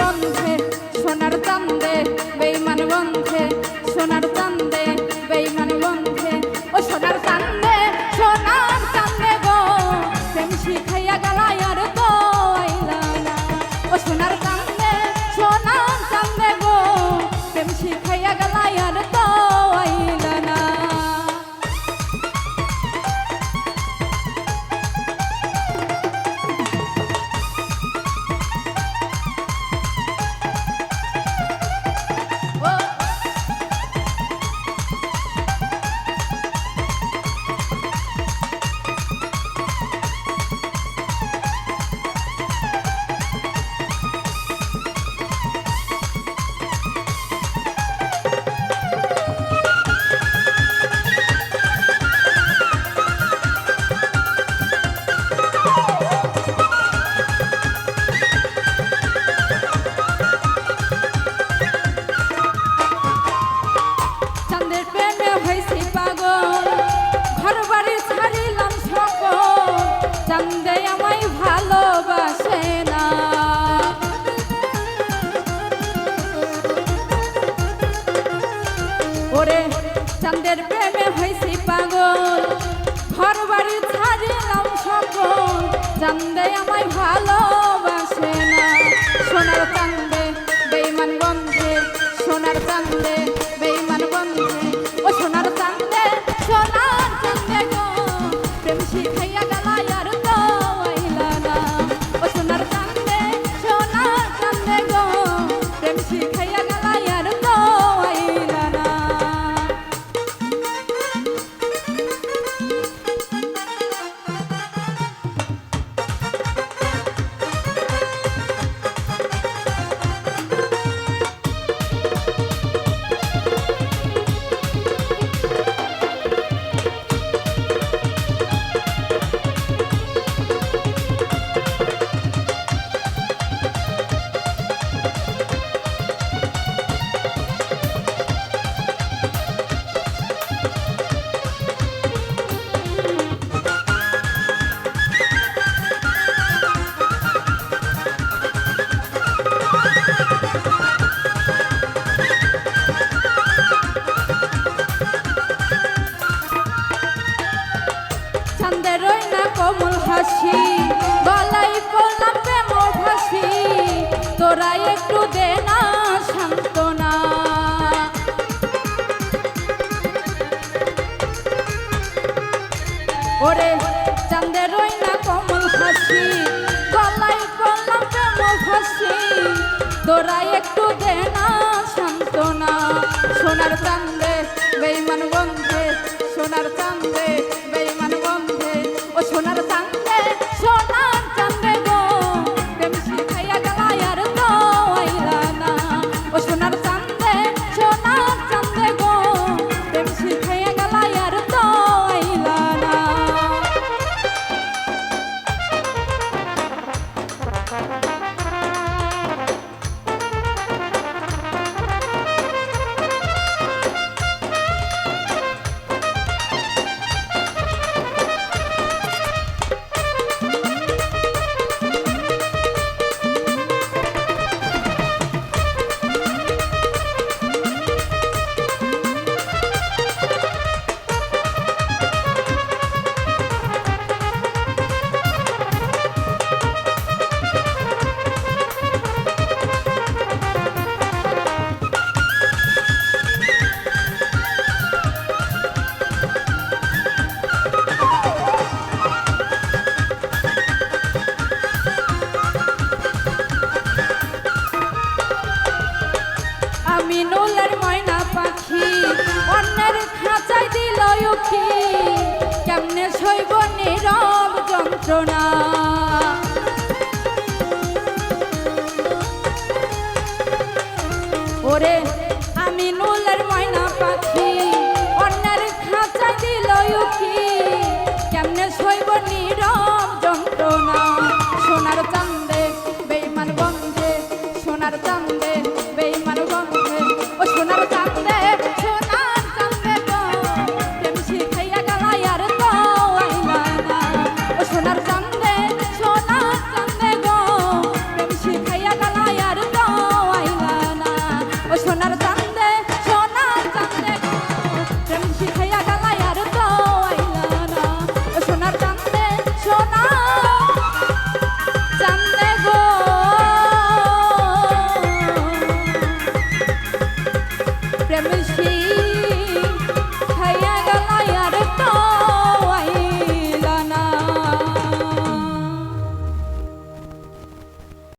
বন্ধে, সোনার তান্দে বেইমান বন্ধে, সোনার তান্দে বেইমান বন্ধে। ও সোনার তান্দে সোনার তান্দে গো, প্রেম শিখাইয়া গেলায় আর কইলা না। ও সোনার তান্দে সোনার তান্দে গো, প্রেম শিখাইয়া গেলায় আর চাঁদের প্রেমে হয়েছি পাগল। ঘর বাড়ি ছাড়িলাম সকল। চান্দে আমায় ভালোবাসে ওই না কমল হাসি। গলাই প্রেম তোরা একটু দে না সান্ত্বনা। ওরে ওই না কমল হাসি। গলাই করলাম প্রেম ভাসি। তোরা একটু দে ওরে আমি নুলের ময়না পাখি অন্যের খাঁচা দিল